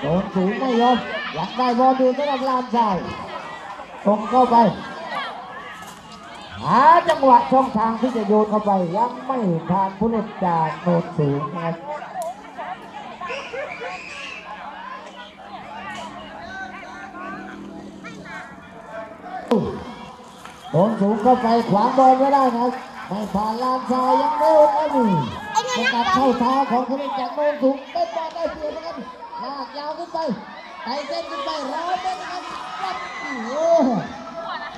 โดนสูงไม่ยอมอยากได้บอลดูสำหรับลานชายตรงเข้าไป หาจังหวะช่องทางที่จะโยนเข้าไปยังไม่ทานผู้เล่นจากโนนสูงนะครับโดนสูงเข้าไปขวางบอลไม่ได้นะครับไม่ผ่านลานชายยังเร็วนะนี่สกัดเข้าเท้าของผู้เล่นจากโนนสูงเป็นบอลได้เปรียนะครับากยาวขึ้นไปไต่เส้นขึ้นไปร้อยเมตรนะครับรับโอ้โห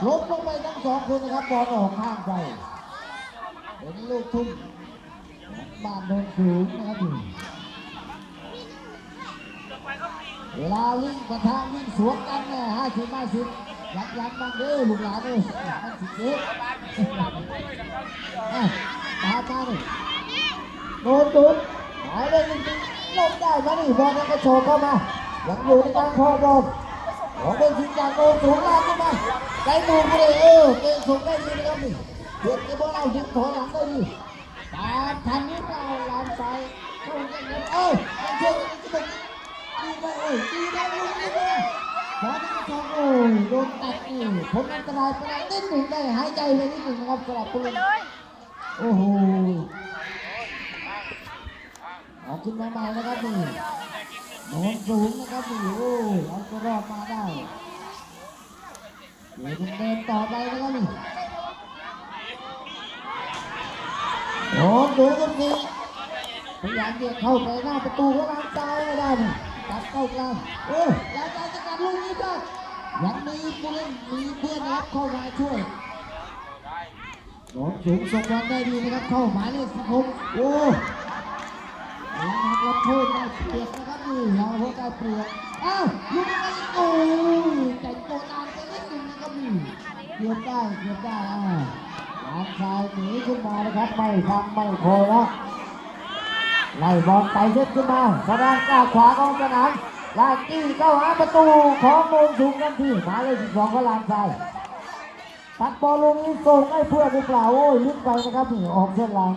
ล้มลงไปทั้งสองคนนะครับบอลออกข้างไปเป็นลูกทุ่มของบ้านโนนสูงนะครับเวลาวิ่งปะทะวิ่งสวนกันเนี่ยห้าสิบห้าสิบยัดยันบ้างเด้อลูกหลานเด้อมันสิบเจ็บอะตาตาเลยโดนตุนหายเลยจริง ลงได้มานี่บอลนั้นก็โชว์เข้ามายังอยู่ในการครองบอลของเป็นสิงจากโนสูงลากขึ้นมาได้ดูไปเลยเออเกมสูงได้ดีนะครับนี่เพื่อนจะบอลเอาถึงถอยหลังได้ดีตามทันนี้เปล่าลานซ้ายเข้าเล่นเออยังเชื่อกันจะเป็นดีไปเอ้ยดีได้ลูกนี้ไปขอทั้งสองโอ้ยโดนตัดนี่ผลอันตรายไปได้นิดหนึ่งได้หายใจเลยนิดหนึ่งนะครับสำหรับผู้เล่นโอ้โห เอาขึ้นมาใหม่นะครับนี่โดนสูงนะครับนี่โอ้ยเอาตัวรอดมาได้เดี๋ยวเดินต่อไปนะครับนี่โดนสูงกันนี้พยายามเบียดเข้าไปหน้าประตูของทางซ้ายไม่ได้นี่ตัดเข้ากลางโอ้ยแล้วการสกัดลูกนี้ได้ยังมีผู้เล่นมีเพื่อนนะครับเข้ามาช่วยโดนสูงส่งบอลได้ดีนะครับเข้าหมายเลขสิบหกโอ้ย นะครับรับโทษได้ เปียบนะครับนี่เราพวกได้เปียบอ้าวลูกนี้โอ้แต่งตัวนานไปนิดนึงนะครับนี่เกือบได้เกือบได้อ่าหลานชายหนีขึ้นมานะครับไม่ทำไม่โคแล้วไล่บอลไปเช็ดขึ้นมาสดานก้าวขวาของสนามลากจี้เข้าหาประตูของโนนสูงกันที่หมายเลขสิบสองก็ลานชายตัดบอลลงนี้ส่งให้เพื่อนหรือเปล่าโอ้ยลึกไปนะครับนี่ออกเส้นหลัง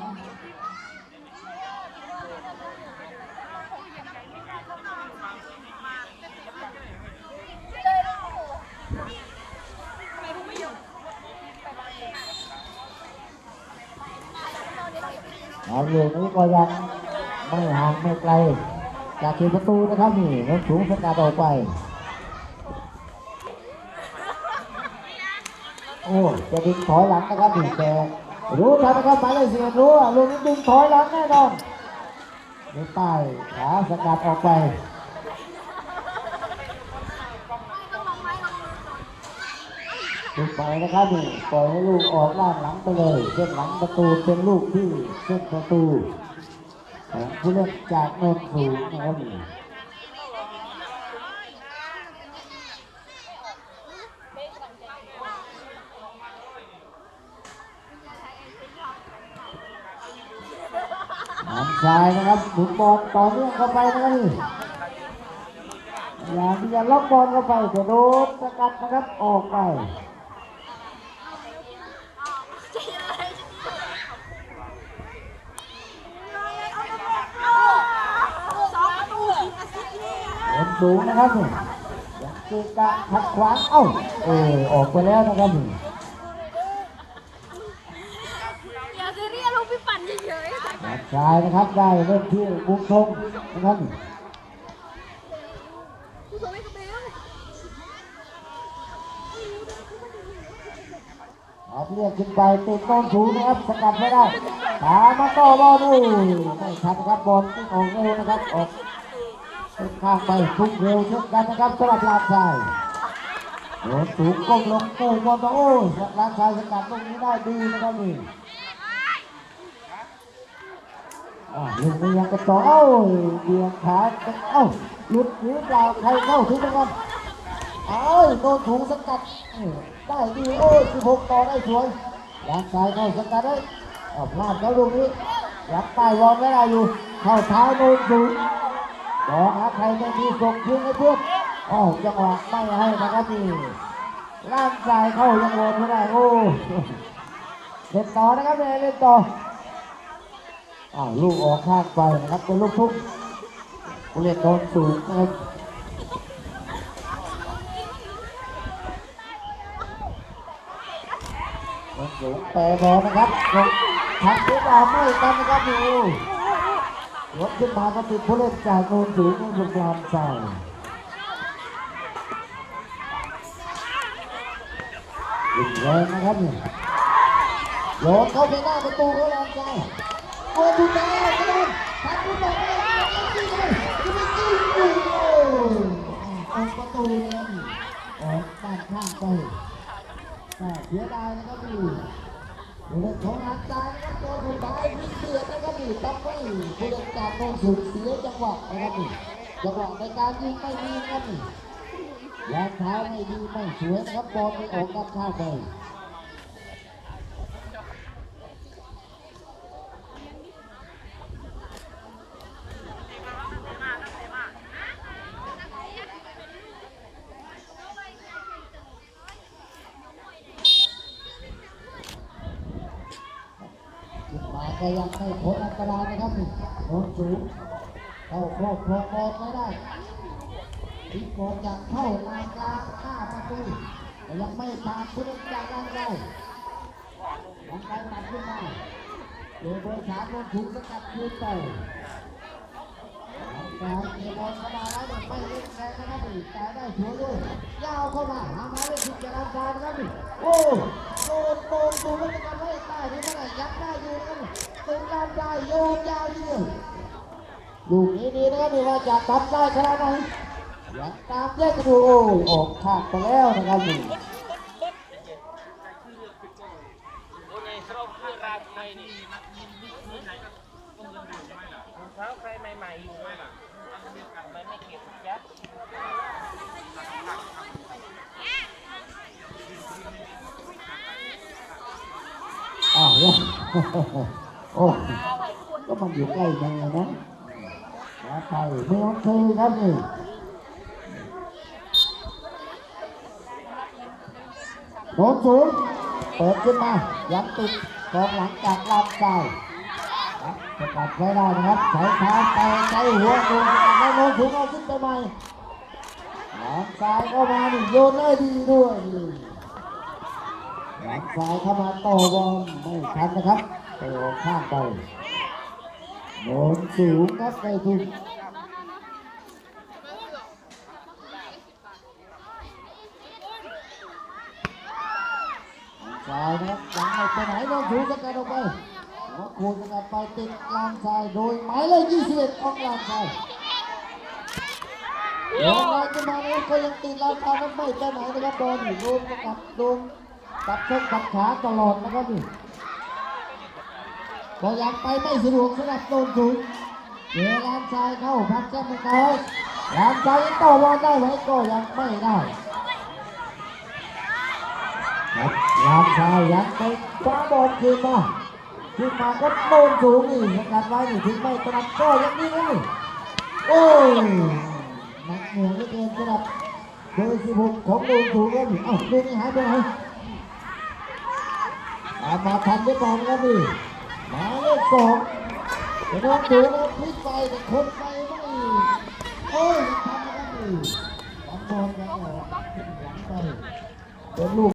เอาลูกนี้ก็ยังไม่ห่างไม่ไกล จากเขตประตูนะครับนี่รถสูงสกัดออกไป โอ้จะดึงถอยหลังนะครับนี่แต่รู้ทับนะครับหมายเลขสิบรู้ว่าลูกนี้ดึงถอยหลังแน่นอนนี่ป้ายขาสกัดออกไป ลูกไปนะครับนี่ปล่อยให้ลูกออกล่างหลังไปเลยเส้นหลังประตูเป็นลูกที่เส้นประตูของผู้เล่นจากโนนสูงนะครับนี่ทางซ้ายนะครับหมุนบอลต่อเนื่องเข้าไปนะครับนี่อยาที่จะล็อกบอลเข้าไปแต่โดนสกัดนะครับออกไปเล่ นสูงนะครับนี่ยังเกะกะขัดขวางเอ้าเออออกไปแล้วนะครับนี่อย่าจะเรียกลูกพี่ปั่นเฉยทางซ้ายนะครับได้เล่นที่บุกทงนะครับนี่ๆกูส่งให้กับเบลเอาเรียกขึ้นไปติดต้นสูงนะครับสกัดไม่ได้ตามมาต่อบอลดูไม่ทันครับบอลที่ออกเร็วนะครับออก เป็นข้างไปทุกเร็วเช่นกันนะครับสำหรับลานชายโดนสูงก้มลงโก้บอลมาโอ้ยลานชายสกัดตรงนี้ได้ดีนะครับนี่อ่าลูกนี้ยังกระต่อเบี่ยงขาเอ้าหลุดหรือเปล่าใครเข้าถึงนะครับเอ้ยโดนถุงสกัดได้ดีโอ้ย16ต่อได้สวยยางซ้ายเข้าสกัดได้พลาดแล้วลูกนี้ยัดใต้วอลไม่ได้อยู่ เข้าเท้าโดนสูง สองครัใครไม่มีส่งทิ้ให้เพื่อนโอ้จังหวะไม่ให้นะครับทีล่างสายเข้ายังโหนไม่ได้โอ้เล่นต่อนะครับเล่นต่ออาลูกออกข้างไปนะครับเป็นลูกทุกผู้เล่นโดนสูงนะครับสูงเตะบอลนะครับทักที่อไม่ตันนะครับงู รถขึ้นมาก็ติดผู้เล่นจากโนนสูงในบุกรามใส่ยิงแรงนะครับนี่โยนเข้าไปหน้าประตูเขาลามใส่โอ้ดูแลกระโดดทักที่บอกไม่ได้ยิงเลยยิงเลยยิงเลยออกประตูเลยออกด้านข้างไปแต่เสียดายนะครับพี่ผู้เล่นของนักจายนะครับตัวผู้ตายมีเสือนะครับพี่ทำให้ผู้เล่นจากโนนสุดเสียจังหวะนะครับนี่จังหวะในการยิงไม่ดีนะครับพี่ยางเท้าไม่ดีไม่สวยนะครับบอลไม่ออกกับข้าวไป นมาก็ยังไม่พ้นอันตรายนะครับโนนสูงเข้าครอบครองบอลไม่ได้ทีกโกงจากเข้าลายกลางห้าประตูแต่ยังไม่ผ่านผู้เล่นจากด้านใดยังไงตัดขึ้นมาโดยเบอร์สามโนนสูงสกัดคืนไปการเก็บบอลเข้ามาแล้วไม่เล่นแรงนะครับพี่แต่ได้สวด้วยยาวเข้ามาหามาเลยผิดจากด้านซ้ายนะครับพี่โอ้โดนโดนดูแล้วจะไม่ใต้ที่เมื่อไหร่ยัดได้อยู่นะครับ เป็นการได้โยนยาวเดียวลูกนี้ดีนะครับว่าจะทำได้ขนาดไหนยังตามแยกกันดูออกขางไปแล้วนะครับพี่โอ้าไทยนี่รองเท้าใครใหม่ๆอยู่ไหมล่ะไม่ไม่เก็บแจ๊บอ้าว โอ้ก็มันอยู่ใกล้มือนะมาไทยเมืองคือครับนี่โดนสูงเปิดขึ้นมายันติดกองหลังจากลำไส้สกัดไว้ได้นะครับใช้เท้าไปใช้หัวโดนสกัดแล้วโดนสูงเอาขึ้นไปใหม่หลังซ้ายเข้ามานี่โยนได้ดีด้วยนี่หลังซ้ายเข้ามาต่อบอลไม่ทันนะครับ ไปออกข้างไปโดนสูงครับไปทุนหลังซ้ายนะครับยังไม่ไปไหนโดนสูงสกัดออกไปแล้วคูณกัดไปติดลางซ้ายโดยหมายเลข21ของลางซ้ายโดนมาขึ้นมาแล้วก็ยังติดลางซ้ายไม่ไปไหนนะครับบอลอยู่โดนกัดโดนตัดเส้นตัดขาตลอดนะครับนี่ ก็ยังไปไม่สะดวกสำหรับโดนสูงเวลานซ้ายเข้าพักแก้มเขาลานซ้ายยังต่อบอลได้ไหมก็ยังไม่ได้ครับลานซ้ายยังไปคว้าบอลคืนมาขึ้นมาก็โดนสูงนี่สกัดไว้นี่ถึงไม่ตรัดก็ยังนี่นี่โอ้ยหนักหน่วงเหลือเกินสำหรับเบอร์16ของโดนสูงแล้วนี่เอ้าดูนี่หายไปไหนตามาทันได้บอลครับพี่ หมายเลขสองจะโดนถูแล้วพลิกไปแต่คนไปไม่โอ้ยทำนะครับพี่ทำบอลกันเหรอกหลังไปเป็นลูก